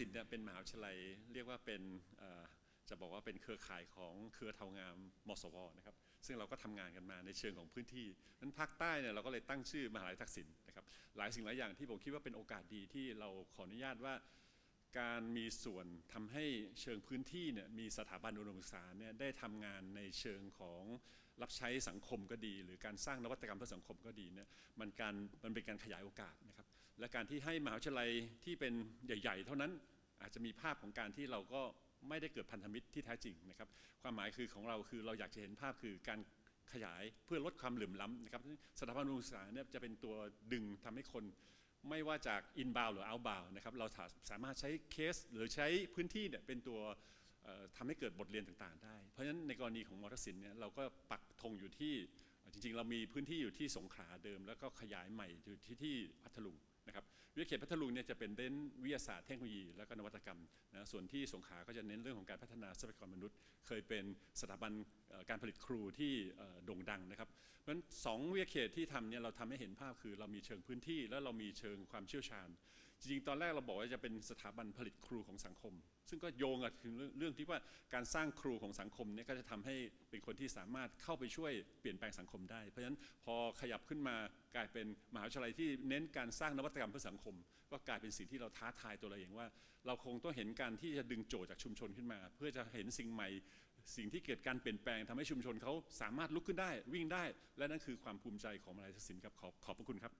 ศิลป์เนี่ยเป็นมหาวิทยาลัยเรียกว่าเป็นจะบอกว่าเป็นเครือข่ายของเครือเทางามมสวนะครับซึ่งเราก็ทำงานกันมาในเชิงของพื้นที่นั้นภาคใต้เนี่ยเราก็เลยตั้งชื่อมหาลัยทักษิณนะครับหลายสิ่งหลายอย่างที่ผมคิดว่าเป็นโอกาสดีที่เราขออนุญาตว่า การมีส่วนทำให้เชิงพื้นที่เนี่ยมีสถาบันอุดมศึกษาเนี่ยได้ทำงานในเชิงของ รับใช้สังคมก็ดี หรือการสร้างนวัตกรรมเพื่อสังคมก็ดีเนี่ยมันการมันเป็นการขยายโอกาสนะครับและการที่ให้มหาวิทยาลัยที่เป็นใหญ่ ๆ เท่านั้นอาจจะมีภาพของการที่เราก็ไม่ได้เกิดพันธมิตรที่แท้จริงนะครับความหมายคือของเราคือเราอยากจะเห็นภาพคือการขยายเพื่อลดความเหลื่อมล้ำนะครับสถาบันอุดมศึกษาเนี่ยจะเป็นตัวดึงทำให้คนไม่ว่าจาก inbound หรือ outbound นะครับเราสามารถใช้เคสหรือใช้พื้นที่เนี่ยเป็นตัว ทำให้เกิดบทเรียนต่างๆ ได้ เพราะฉะนั้นในกรณีของมอเตอร์สินเนี่ยเราก็ปักธงอยู่ที่จริงๆ เรามีพื้นที่อยู่ที่สงขลาเดิม แล้วก็ขยายใหม่อยู่ที่ที่พัทลุงนะครับวิทยาเขตพัทลุงเนี่ยจะเป็นเน้นวิทยาศาสตร์เทคโนโลยีและก็นวัตกรรมนะส่วนที่สงขลาก็จะเน้นเรื่องของการพัฒนาทรัพยากรมนุษย์ เคยเป็นสถาบันการผลิตครูที่โด่งดังนะครับเพราะฉะนั้นสองวิทยาเขตที่ทำเนี่ยเราทำให้เห็นภาพคือเรามีเชิงพื้นที่ และเรามีเชิงความเชี่ยวชาญ จริงๆ ตอนแรกเราบอกว่าจะเป็นสถาบันผลิตครูของสังคม ซึ่งก็โยงกับถึงเรื่องที่ว่าการสร้างครูของสังคมเนี่ยก็จะทำให้เป็นคนที่สามารถเข้าไปช่วยเปลี่ยนแปลงสังคมได้ เพราะฉะนั้นพอขยับขึ้นมากลายเป็นมหาวิทยาลัยที่เน้นการสร้างนวัตกรรมเพื่อสังคม ก็กลายเป็นสิ่งที่เราท้าทายตัวเราเองว่า เราคงต้องเห็นการที่จะดึงโจทย์จากชุมชนขึ้นมา เพื่อจะเห็นสิ่งใหม่ สิ่งที่เกิดการเปลี่ยนแปลงทำให้ชุมชนเขาสามารถลุกขึ้นได้วิ่งได้ และนั่นคือความภูมิใจของมหาวิทยาลัยทักษิณครับขอบขอบพระคุณครับ